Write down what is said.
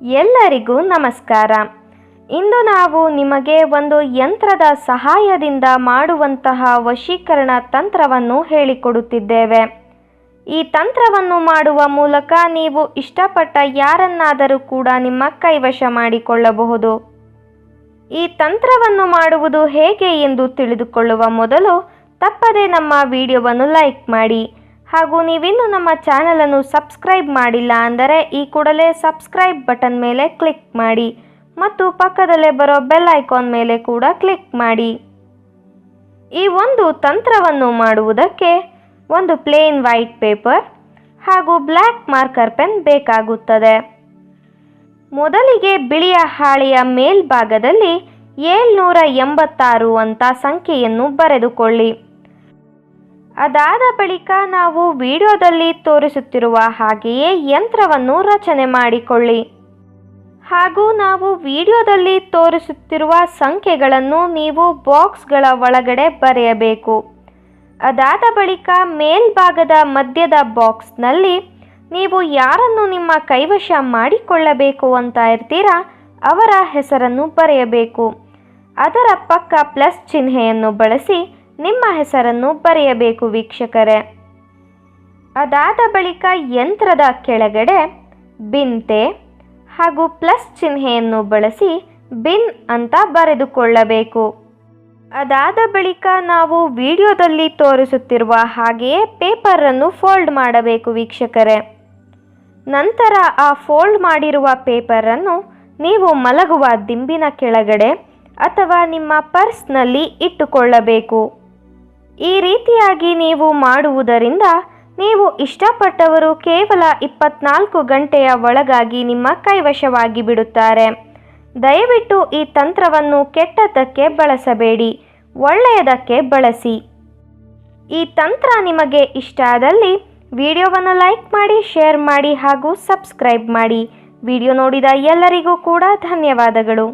ಎಲ್ಲರಿಗೂ ನಮಸ್ಕಾರ. ಇಂದು ನಾವು ನಿಮಗೆ ಒಂದು ಯಂತ್ರದ ಸಹಾಯದಿಂದ ಮಾಡುವಂತಹ ವಶೀಕರಣ ತಂತ್ರವನ್ನು ಹೇಳಿಕೊಡುತ್ತಿದ್ದೇವೆ. ಈ ತಂತ್ರವನ್ನು ಮಾಡುವ ಮೂಲಕ ನೀವು ಇಷ್ಟಪಟ್ಟ ಯಾರನ್ನಾದರೂ ಕೂಡ ನಿಮ್ಮ ಕೈವಶ ಮಾಡಿಕೊಳ್ಳಬಹುದು. ಈ ತಂತ್ರವನ್ನು ಮಾಡುವುದು ಹೇಗೆ ಎಂದು ತಿಳಿದುಕೊಳ್ಳುವ ಮೊದಲು ತಪ್ಪದೆ ನಮ್ಮ ವಿಡಿಯೋವನ್ನು ಲೈಕ್ ಮಾಡಿ. ಹಾಗೂ ನೀವಿನ್ನೂ ನಮ್ಮ ಚಾನಲನ್ನು ಸಬ್ಸ್ಕ್ರೈಬ್ ಮಾಡಿಲ್ಲ ಅಂದರೆ ಈ ಕೂಡಲೇ ಸಬ್ಸ್ಕ್ರೈಬ್ ಬಟನ್ ಮೇಲೆ ಕ್ಲಿಕ್ ಮಾಡಿ ಮತ್ತು ಪಕ್ಕದಲ್ಲೇ ಬರೋ ಬೆಲ್ ಐಕಾನ್ ಮೇಲೆ ಕೂಡ ಕ್ಲಿಕ್ ಮಾಡಿ. ಈ ಒಂದು ತಂತ್ರವನ್ನು ಮಾಡುವುದಕ್ಕೆ ಒಂದು ಪ್ಲೇನ್ ವೈಟ್ ಪೇಪರ್ ಹಾಗೂ ಬ್ಲ್ಯಾಕ್ ಮಾರ್ಕರ್ ಪೆನ್ ಬೇಕಾಗುತ್ತದೆ. ಮೊದಲಿಗೆ ಬಿಳಿಯ ಹಾಳೆಯ ಮೇಲ್ಭಾಗದಲ್ಲಿ ಏಳ್ನೂರ ಎಂಬತ್ತಾರು ಅಂತ ಸಂಖ್ಯೆಯನ್ನು ಬರೆದುಕೊಳ್ಳಿ. ಅದಾದ ಬಳಿಕ ನಾವು ವಿಡಿಯೋದಲ್ಲಿ ತೋರಿಸುತ್ತಿರುವ ಹಾಗೆಯೇ ಯಂತ್ರವನ್ನು ರಚನೆ ಮಾಡಿಕೊಳ್ಳಿ. ಹಾಗೂ ನಾವು ವಿಡಿಯೋದಲ್ಲಿ ತೋರಿಸುತ್ತಿರುವ ಸಂಖ್ಯೆಗಳನ್ನು ನೀವು ಬಾಕ್ಸ್ಗಳ ಒಳಗಡೆ ಬರೆಯಬೇಕು. ಅದಾದ ಬಳಿಕ ಮೇಲ್ಭಾಗದ ಮಧ್ಯದ ಬಾಕ್ಸ್ನಲ್ಲಿ ನೀವು ಯಾರನ್ನು ನಿಮ್ಮ ಕೈವಶ ಮಾಡಿಕೊಳ್ಳಬೇಕು ಅಂತ ಇರ್ತೀರಾ ಅವರ ಹೆಸರನ್ನು ಬರೆಯಬೇಕು. ಅದರ ಪಕ್ಕ ಪ್ಲಸ್ ಚಿಹ್ನೆಯನ್ನು ಬಳಸಿ ನಿಮ್ಮ ಹೆಸರನ್ನು ಬರೆಯಬೇಕು ವೀಕ್ಷಕರೇ. ಅದಾದ ಬಳಿಕ ಯಂತ್ರದ ಕೆಳಗಡೆ ಬಿಂತೆ ಹಾಗೂ ಪ್ಲಸ್ ಚಿಹ್ನೆಯನ್ನು ಬಳಸಿ ಬಿನ್ ಅಂತ ಬರೆದುಕೊಳ್ಳಬೇಕು. ಅದಾದ ಬಳಿಕ ನಾವು ವಿಡಿಯೋದಲ್ಲಿ ತೋರಿಸುತ್ತಿರುವ ಹಾಗೆಯೇ ಪೇಪರನ್ನು ಫೋಲ್ಡ್ ಮಾಡಬೇಕು ವೀಕ್ಷಕರೇ. ನಂತರ ಆ ಫೋಲ್ಡ್ ಮಾಡಿರುವ ಪೇಪರನ್ನು ನೀವು ಮಲಗುವ ದಿಂಬಿನ ಕೆಳಗಡೆ ಅಥವಾ ನಿಮ್ಮ ಪರ್ಸ್ನಲ್ಲಿ ಇಟ್ಟುಕೊಳ್ಳಬೇಕು. ಈ ರೀತಿಯಾಗಿ ನೀವು ಮಾಡುವುದರಿಂದ ನೀವು ಇಷ್ಟಪಟ್ಟವರು ಕೇವಲ ಇಪ್ಪತ್ನಾಲ್ಕು ಗಂಟೆಯ ಒಳಗಾಗಿ ನಿಮ್ಮ ಕೈವಶವಾಗಿ ಬಿಡುತ್ತಾರೆ. ದಯವಿಟ್ಟು ಈ ತಂತ್ರವನ್ನು ಕೆಟ್ಟದ್ದಕ್ಕೆ ಬಳಸಬೇಡಿ, ಒಳ್ಳೆಯದಕ್ಕೆ ಬಳಸಿ. ಈ ತಂತ್ರ ನಿಮಗೆ ಇಷ್ಟ ಆದಲ್ಲಿ ವಿಡಿಯೋವನ್ನು ಲೈಕ್ ಮಾಡಿ, ಶೇರ್ ಮಾಡಿ ಹಾಗೂ ಸಬ್ಸ್ಕ್ರೈಬ್ ಮಾಡಿ. ವಿಡಿಯೋ ನೋಡಿದ ಎಲ್ಲರಿಗೂ ಕೂಡ ಧನ್ಯವಾದಗಳು.